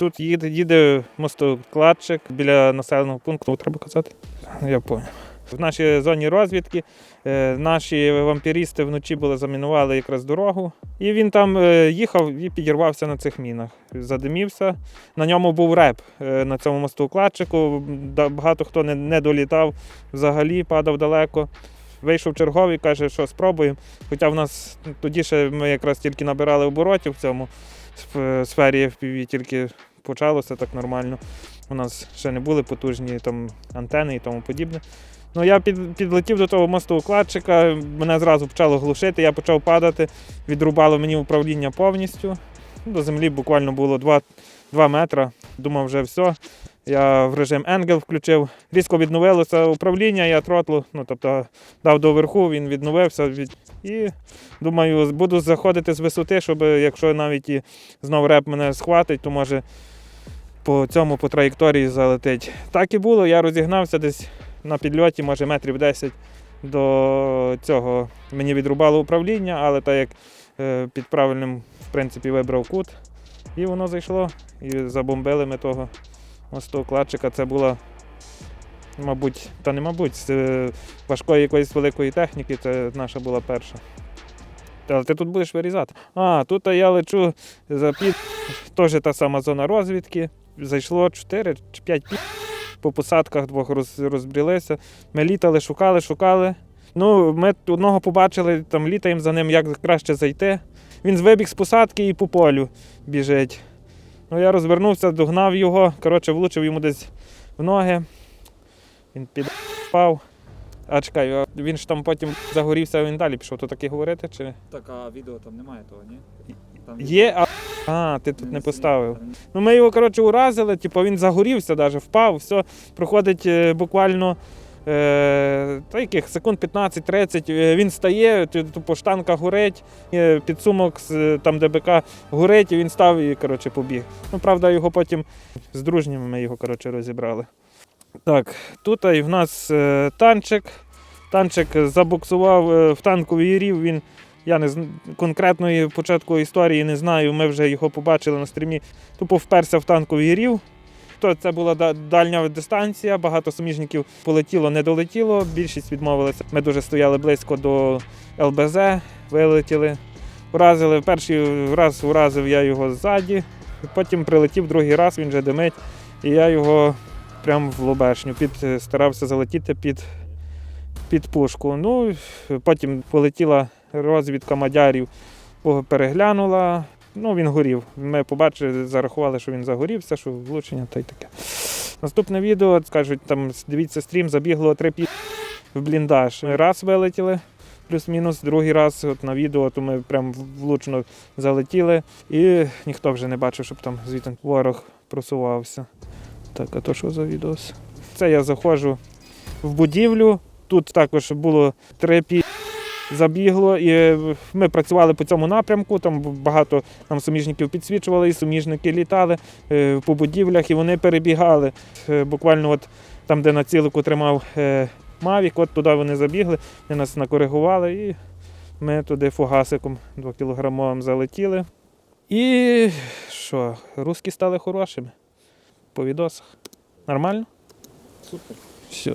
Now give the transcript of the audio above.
Тут їде, їде мостокладчик біля населеного пункту, треба казати. Я понял. В нашій зоні розвідки е, наші вампірісти вночі були замінували якраз дорогу. І він там е, їхав і підірвався на цих мінах. Задимівся. На ньому був реп е, на цьому мостокладчику. Да- Багато хто не, не долітав взагалі, падав далеко. Вийшов черговий, каже, що спробуємо. Хоча в нас тоді ще ми якраз тільки набирали оборотів в цьому сф- сфері FPV, тільки почалося так нормально. У нас ще не були потужні там антени і тому подібне. Ну, я під, підлетів до того мостоукладчика, мене зразу почало глушити, я почав падати, відрубало мені управління повністю. До землі буквально було 2, 2 метри. Думав, вже все. Я в режим Енгел включив. Різко відновилося управління, я тротлу, ну тобто дав до верху, він відновився. Від... І думаю, буду заходити з висоти, щоб якщо навіть і знов реп мене схватить, то може по цьому по траєкторії залетить. Так і було, я розігнався десь на підльоті, може метрів 10 до цього. Мені відрубало управління, але так як е, під правильним в принципі, вибрав кут, і воно зайшло. І забомбили ми того мостокладчика. Це була, мабуть, та не мабуть, з е, важкої якоїсь великої техніки, це наша була перша. Але ти тут будеш вирізати. А, тут я лечу за під, теж та сама зона розвідки. Зайшло 4 чи 5 під. По посадках двох роз, розбрілися. Ми літали, шукали, шукали. Ну, ми одного побачили, там літаємо за ним, як краще зайти. Він вибіг з посадки і по полю біжить. Ну, я розвернувся, догнав його, коротше, влучив йому десь в ноги. Він підпав. А чекай, він ж там потім загорівся, він далі пішов. То таке говорити? Чи? Так, а відео там немає того, ні? Там Є, а, а ти тут не поставив. Ну, ми його, коротше, уразили, типу, він загорівся, навіть, впав, все. Проходить е, буквально та яких, секунд 15-30. е, Він стає, тупо штанка горить, е, підсумок е, там ДБК горить, і він став і коротше, побіг. Ну, правда, його потім з дружніми ми його коротше, розібрали. Так, тут і в нас е, танчик. Танчик забуксував е, в танковий рів. Він я не конкретної початку історії не знаю. Ми вже його побачили на стрімі. Тупо вперся в танковий рів. То це була дальня дистанція, багато суміжників полетіло, не долетіло, більшість відмовилися. Ми дуже стояли близько до ЛБЗ, вилетіли, вразили. Перший раз уразив я його ззаді, потім прилетів другий раз, він вже димить, і я його прямо в лобешню під, старався залетіти під, під пушку. Ну, потім полетіла розвідка мадярів, переглянула. Ну, він горів. Ми побачили, зарахували, що він загорівся, що влучення та й таке. Наступне відео, скажуть, там дивіться стрім, забігло три пі в бліндаж. Ми Раз вилетіли, плюс-мінус, другий раз от на відео, то ми прям влучно залетіли, і ніхто вже не бачив, щоб там звідти ворог просувався. Так, а то що за відос? Це я заходжу в будівлю. Тут також було три пі забігло, і е, ми працювали по цьому напрямку. Там багато нам суміжників підсвічували, і суміжники літали е, по будівлях, і вони перебігали. Е, Буквально от там, де на цілику тримав Мавік, от туди вони забігли, вони нас накоригували, і ми туди фугасиком 2 кілограмовим залетіли. І що, русські стали хорошими по відосах. Нормально? Супер. Все.